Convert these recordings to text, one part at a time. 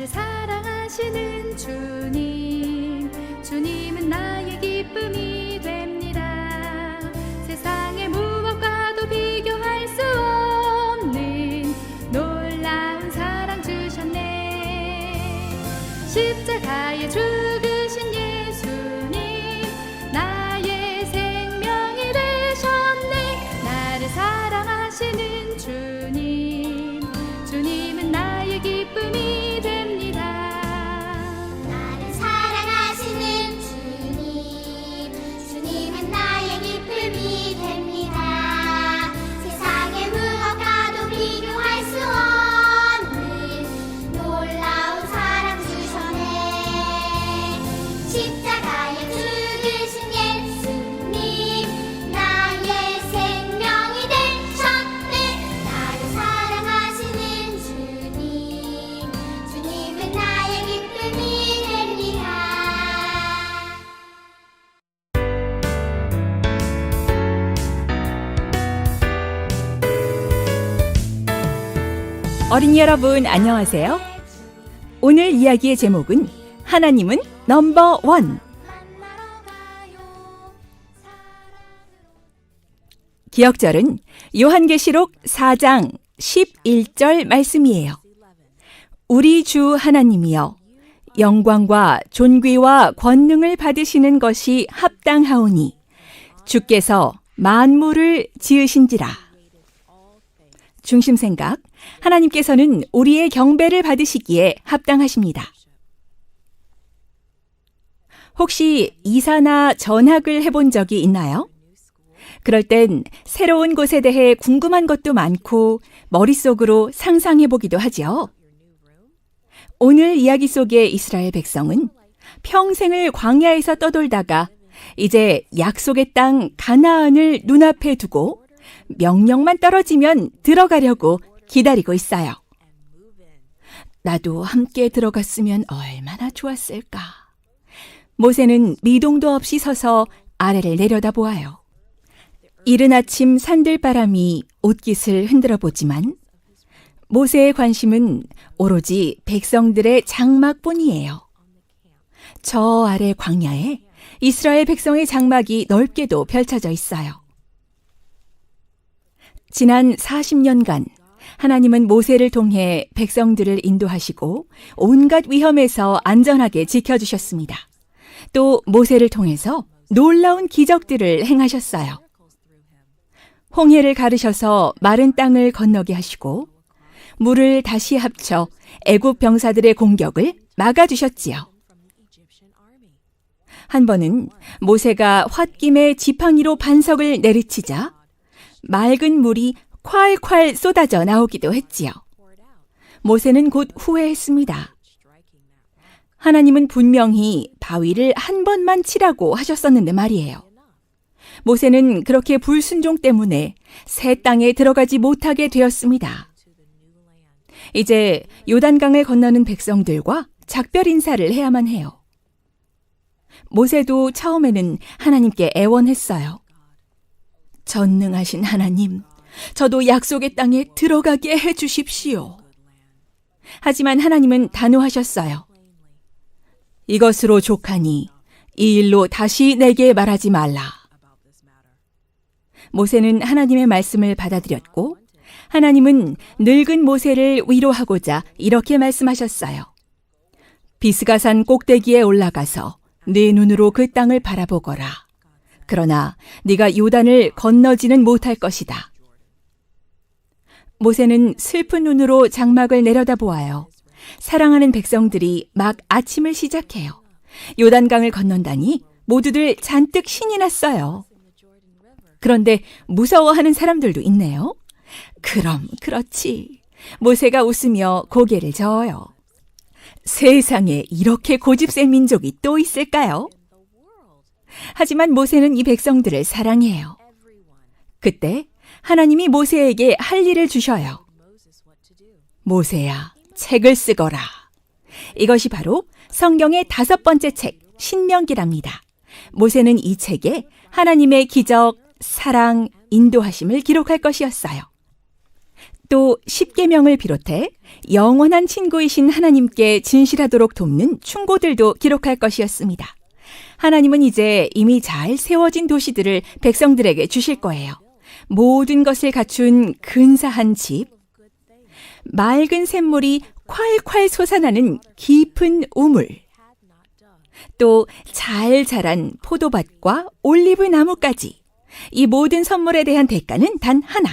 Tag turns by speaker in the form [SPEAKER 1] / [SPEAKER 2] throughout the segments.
[SPEAKER 1] 나를 사랑하시는 주님. 주님은 기
[SPEAKER 2] 어린이 여러분 안녕하세요. 오늘 이야기의 제목은 하나님은 넘버 원. 기억절은 요한계시록 4장 11절 말씀이에요. 우리 주 하나님이여 영광과 존귀와 권능을 받으시는 것이 합당하오니 주께서 만물을 지으신지라. 중심 생각 하나님께서는 우리의 경배를 받으시기에 합당하십니다. 혹시 이사나 전학을 해본 적이 있나요? 그럴 땐 새로운 곳에 대해 궁금한 것도 많고 머릿속으로 상상해 보기도 하지요. 오늘 이야기 속의 이스라엘 백성은 평생을 광야에서 떠돌다가 이제 약속의 땅 가나안을 눈앞에 두고 명령만 떨어지면 들어가려고 기다리고 있어요. 나도 함께 들어갔으면 얼마나 좋았을까. 모세는 미동도 없이 서서 아래를 내려다 보아요. 이른 아침 산들바람이 옷깃을 흔들어 보지만 모세의 관심은 오로지 백성들의 장막뿐이에요. 저 아래 광야에 이스라엘 백성의 장막이 넓게도 펼쳐져 있어요. 지난 40년간 하나님은 모세를 통해 백성들을 인도하시고 온갖 위험에서 안전하게 지켜주셨습니다. 또 모세를 통해서 놀라운 기적들을 행하셨어요. 홍해를 가르셔서 마른 땅을 건너게 하시고 물을 다시 합쳐 애굽 병사들의 공격을 막아주셨지요. 한 번은 모세가 홧김에 지팡이로 반석을 내리치자 맑은 물이 콸콸 쏟아져 나오기도 했지요. 모세는 곧 후회했습니다. 하나님은 분명히 바위를 한 번만 치라고 하셨었는데 말이에요. 모세는 그렇게 불순종 때문에 새 땅에 들어가지 못하게 되었습니다. 이제 요단강을 건너는 백성들과 작별 인사를 해야만 해요. 모세도 처음에는 하나님께 애원했어요. 전능하신 하나님, 저도 약속의 땅에 들어가게 해 주십시오. 하지만 하나님은 단호하셨어요. 이것으로 족하니 이 일로 다시 내게 말하지 말라. 모세는 하나님의 말씀을 받아들였고 하나님은 늙은 모세를 위로하고자 이렇게 말씀하셨어요. 비스가산 꼭대기에 올라가서 네 눈으로 그 땅을 바라보거라. 그러나 네가 요단을 건너지는 못할 것이다. 모세는 슬픈 눈으로 장막을 내려다보아요. 사랑하는 백성들이 막 아침을 시작해요. 요단강을 건넌다니 모두들 잔뜩 신이 났어요. 그런데 무서워하는 사람들도 있네요. 그럼 그렇지. 모세가 웃으며 고개를 저어요. 세상에 이렇게 고집센 민족이 또 있을까요? 하지만 모세는 이 백성들을 사랑해요. 그때 하나님이 모세에게 할 일을 주셔요. 모세야, 책을 쓰거라. 이것이 바로 성경의 다섯 번째 책, 신명기랍니다. 모세는 이 책에 하나님의 기적, 사랑, 인도하심을 기록할 것이었어요. 또 십계명을 비롯해 영원한 친구이신 하나님께 진실하도록 돕는 충고들도 기록할 것이었습니다. 하나님은 이제 이미 잘 세워진 도시들을 백성들에게 주실 거예요. 모든 것을 갖춘 근사한 집, 맑은 샘물이 콸콸 솟아나는 깊은 우물, 또 잘 자란 포도밭과 올리브 나무까지 이 모든 선물에 대한 대가는 단 하나,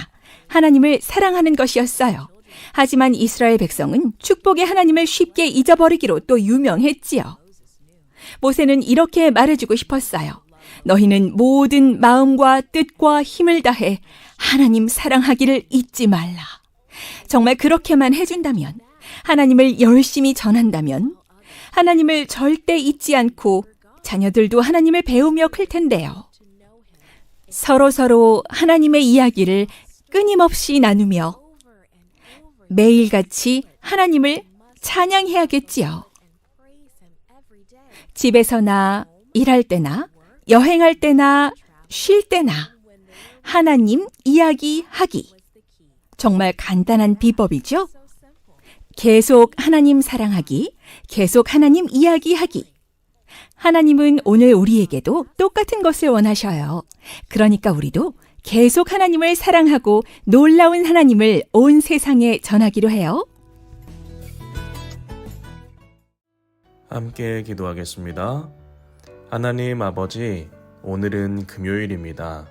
[SPEAKER 2] 하나님을 사랑하는 것이었어요. 하지만 이스라엘 백성은 축복의 하나님을 쉽게 잊어버리기로 또 유명했지요. 모세는 이렇게 말해주고 싶었어요. 너희는 모든 마음과 뜻과 힘을 다해 하나님 사랑하기를 잊지 말라. 정말 그렇게만 해준다면, 하나님을 열심히 전한다면, 하나님을 절대 잊지 않고 자녀들도 하나님을 배우며 클 텐데요. 서로 서로 하나님의 이야기를 끊임없이 나누며 매일같이 하나님을 찬양해야겠지요. 집에서나 일할 때나 여행할 때나 쉴 때나 하나님 이야기하기. 정말 간단한 비법이죠? 계속 하나님 사랑하기, 계속 하나님 이야기하기. 하나님은 오늘 우리에게도 똑같은 것을 원하셔요. 그러니까 우리도 계속 하나님을 사랑하고 놀라운 하나님을 온 세상에 전하기로 해요.
[SPEAKER 3] 함께 기도하겠습니다. 하나님 아버지, 오늘은 금요일입니다.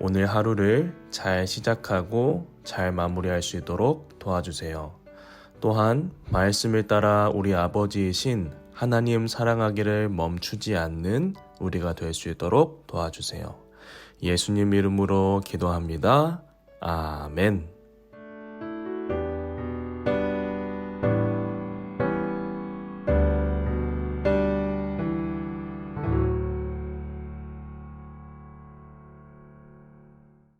[SPEAKER 3] 오늘 하루를 잘 시작하고 잘 마무리할 수 있도록 도와주세요. 또한 말씀을 따라 우리 아버지이신 하나님 사랑하기를 멈추지 않는 우리가 될 수 있도록 도와주세요. 예수님 이름으로 기도합니다. 아멘.